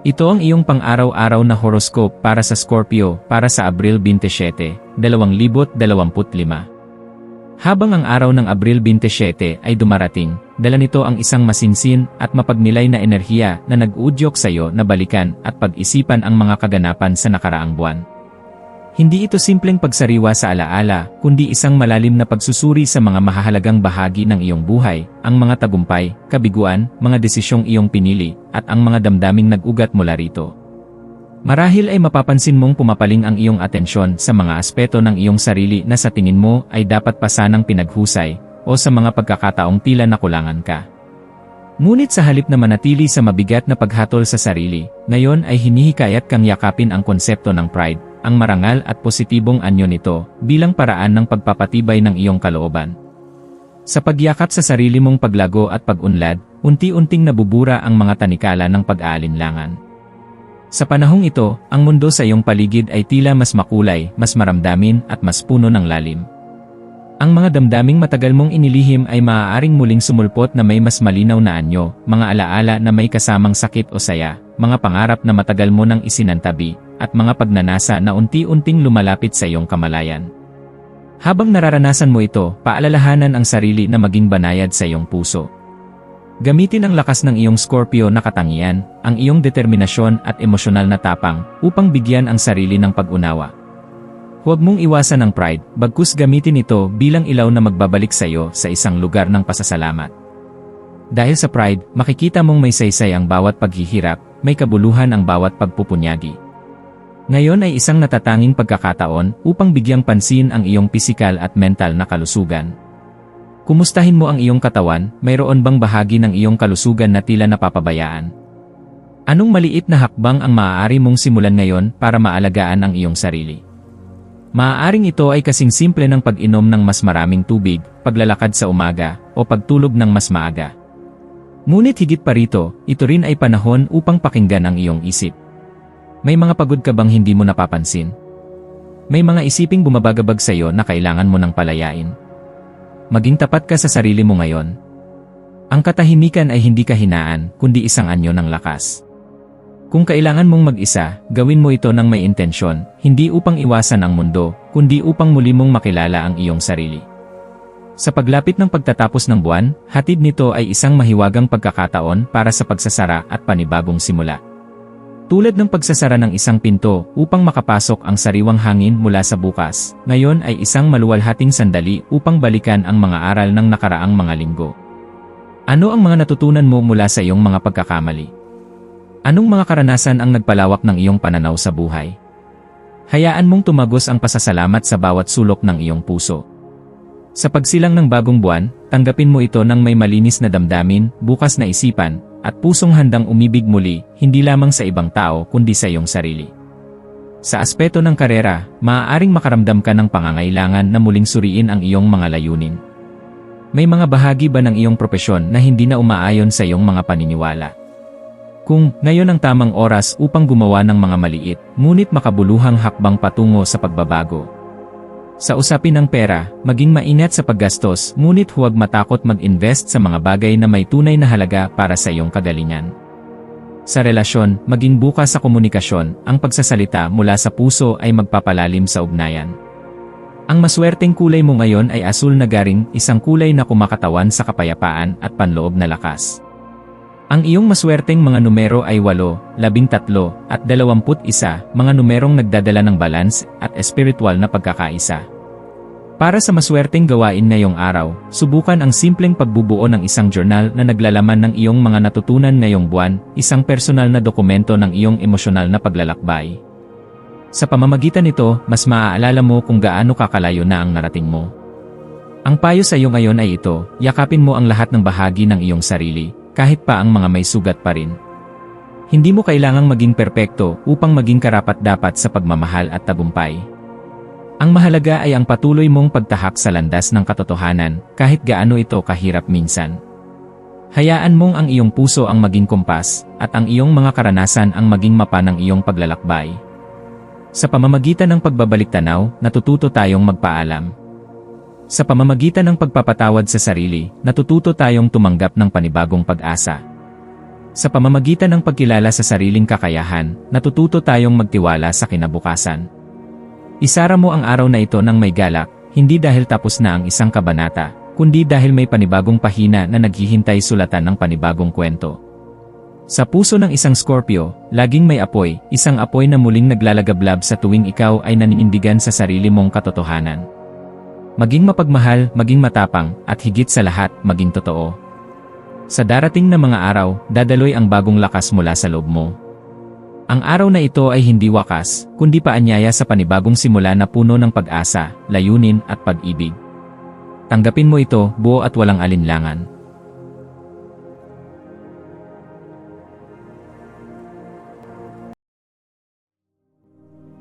Ito ang iyong pang-araw-araw na horoscope para sa Scorpio para sa Abril 27, 2025. Habang ang araw ng Abril 27 ay dumarating, dala nito ang isang masinsin at mapagnilay na enerhiya na nag-uudyok sa iyo na balikan at pag-isipan ang mga kaganapan sa nakaraang buwan. Hindi ito simpleng pagsariwa sa alaala, kundi isang malalim na pagsusuri sa mga mahahalagang bahagi ng iyong buhay, ang mga tagumpay, kabiguan, mga desisyong iyong pinili, at ang mga damdaming nag-ugat mula rito. Marahil ay mapapansin mong pumapaling ang iyong atensyon sa mga aspeto ng iyong sarili na sa tingin mo ay dapat pa sanang pinaghusay, o sa mga pagkakataong tila nakulangan ka. Ngunit sa halip na manatili sa mabigat na paghatol sa sarili, ngayon ay hinihikayat kang yakapin ang konsepto ng pride, ang marangal at positibong anyo nito bilang paraan ng pagpapatibay ng iyong kalooban. Sa pagyakap sa sarili mong paglago at pag-unlad, unti-unting nabubura ang mga tanikala ng pag-aalinlangan. Sa panahong ito, ang mundo sa iyong paligid ay tila mas makulay, mas maramdamin at mas puno ng lalim. Ang mga damdaming matagal mong inilihim ay maaaring muling sumulpot na may mas malinaw na anyo, mga alaala na may kasamang sakit o saya, mga pangarap na matagal mo nang isinantabi, at mga pagnanasa na unti-unting lumalapit sa iyong kamalayan. Habang nararanasan mo ito, paalalahanan ang sarili na maging banayad sa iyong puso. Gamitin ang lakas ng iyong Scorpio na katangian, ang iyong determinasyon at emosyonal na tapang upang bigyan ang sarili ng pag-unawa. Huwag mong iwasan ang pride, bagkus gamitin ito bilang ilaw na magbabalik sa iyo sa isang lugar ng pasasalamat. Dahil sa pride, makikita mong may saysay ang bawat paghihirap, may kabuluhan ang bawat pagpupunyagi. Ngayon ay isang natatanging pagkakataon upang bigyang pansin ang iyong pisikal at mental na kalusugan. Kumustahin mo ang iyong katawan, mayroon bang bahagi ng iyong kalusugan na tila napapabayaan? Anong maliit na hakbang ang maaari mong simulan ngayon para maalagaan ang iyong sarili? Maaaring ito ay kasing simple ng pag-inom ng mas maraming tubig, paglalakad sa umaga, o pagtulog ng mas maaga. Ngunit higit pa rito, ito rin ay panahon upang pakinggan ang iyong isip. May mga pagod ka bang hindi mo napapansin? May mga isiping bumabagabag sa iyo na kailangan mo ng palayain. Maging tapat ka sa sarili mo ngayon. Ang katahimikan ay hindi kahinaan, kundi isang anyo ng lakas. Kung kailangan mong mag-isa, gawin mo ito ng may intensyon, hindi upang iwasan ang mundo, kundi upang muli mong makilala ang iyong sarili. Sa paglapit ng pagtatapos ng buwan, hatid nito ay isang mahiwagang pagkakataon para sa pagsasara at panibagong simula. Tulad ng pagsasara ng isang pinto upang makapasok ang sariwang hangin mula sa bukas, ngayon ay isang maluwalhating sandali upang balikan ang mga aral ng nakaraang mga linggo. Ano ang mga natutunan mo mula sa iyong mga pagkakamali? Anong mga karanasan ang nagpalawak ng iyong pananaw sa buhay? Hayaan mong tumagos ang pasasalamat sa bawat sulok ng iyong puso. Sa pagsilang ng bagong buwan, tanggapin mo ito ng may malinis na damdamin, bukas na isipan, at pusong handang umibig muli, hindi lamang sa ibang tao kundi sa iyong sarili. Sa aspeto ng karera, maaaring makaramdam ka ng pangangailangan na muling suriin ang iyong mga layunin. May mga bahagi ba ng iyong propesyon na hindi na umaayon sa iyong mga paniniwala? Kung ngayon ang tamang oras upang gumawa ng mga maliit, ngunit makabuluhang hakbang patungo sa pagbabago, sa usapin ng pera, maging maingat sa paggastos ngunit huwag matakot mag-invest sa mga bagay na may tunay na halaga para sa iyong kagalingan. Sa relasyon, maging bukas sa komunikasyon, ang pagsasalita mula sa puso ay magpapalalim sa ugnayan. Ang maswerteng kulay mo ngayon ay asul na garing, isang kulay na kumakatawan sa kapayapaan at panloob na lakas. Ang iyong maswerteng mga numero ay 8, 13, at 21, mga numerong nagdadala ng balance at espiritual na pagkakaisa. Para sa maswerteng gawain ngayong araw, subukan ang simpleng pagbubuo ng isang journal na naglalaman ng iyong mga natutunan ngayong buwan, isang personal na dokumento ng iyong emosyonal na paglalakbay. Sa pamamagitan nito, mas maaalala mo kung gaano kakalayo na ang narating mo. Ang payo sa iyo ngayon ay ito, yakapin mo ang lahat ng bahagi ng iyong sarili, kahit pa ang mga may sugat pa rin. Hindi mo kailangang maging perpekto upang maging karapat-dapat sa pagmamahal at tagumpay. Ang mahalaga ay ang patuloy mong pagtahak sa landas ng katotohanan kahit gaano ito kahirap minsan. Hayaan mong ang iyong puso ang maging kumpas at ang iyong mga karanasan ang maging mapa ng iyong paglalakbay. Sa pamamagitan ng pagbabalik tanaw, natututo tayong magpaalam. Sa pamamagitan ng pagpapatawad sa sarili, natututo tayong tumanggap ng panibagong pag-asa. Sa pamamagitan ng pagkilala sa sariling kakayahan, natututo tayong magtiwala sa kinabukasan. Isara mo ang araw na ito ng may galak, hindi dahil tapos na ang isang kabanata, kundi dahil may panibagong pahina na naghihintay sulatan ng panibagong kwento. Sa puso ng isang Scorpio, laging may apoy, isang apoy na muling naglalagablab sa tuwing ikaw ay naninindigan sa sarili mong katotohanan. Maging mapagmahal, maging matapang, at higit sa lahat, maging totoo. Sa darating na mga araw, dadaloy ang bagong lakas mula sa loob mo. Ang araw na ito ay hindi wakas, kundi paanyaya sa panibagong simula na puno ng pag-asa, layunin at pag-ibig. Tanggapin mo ito, buo at walang alinlangan.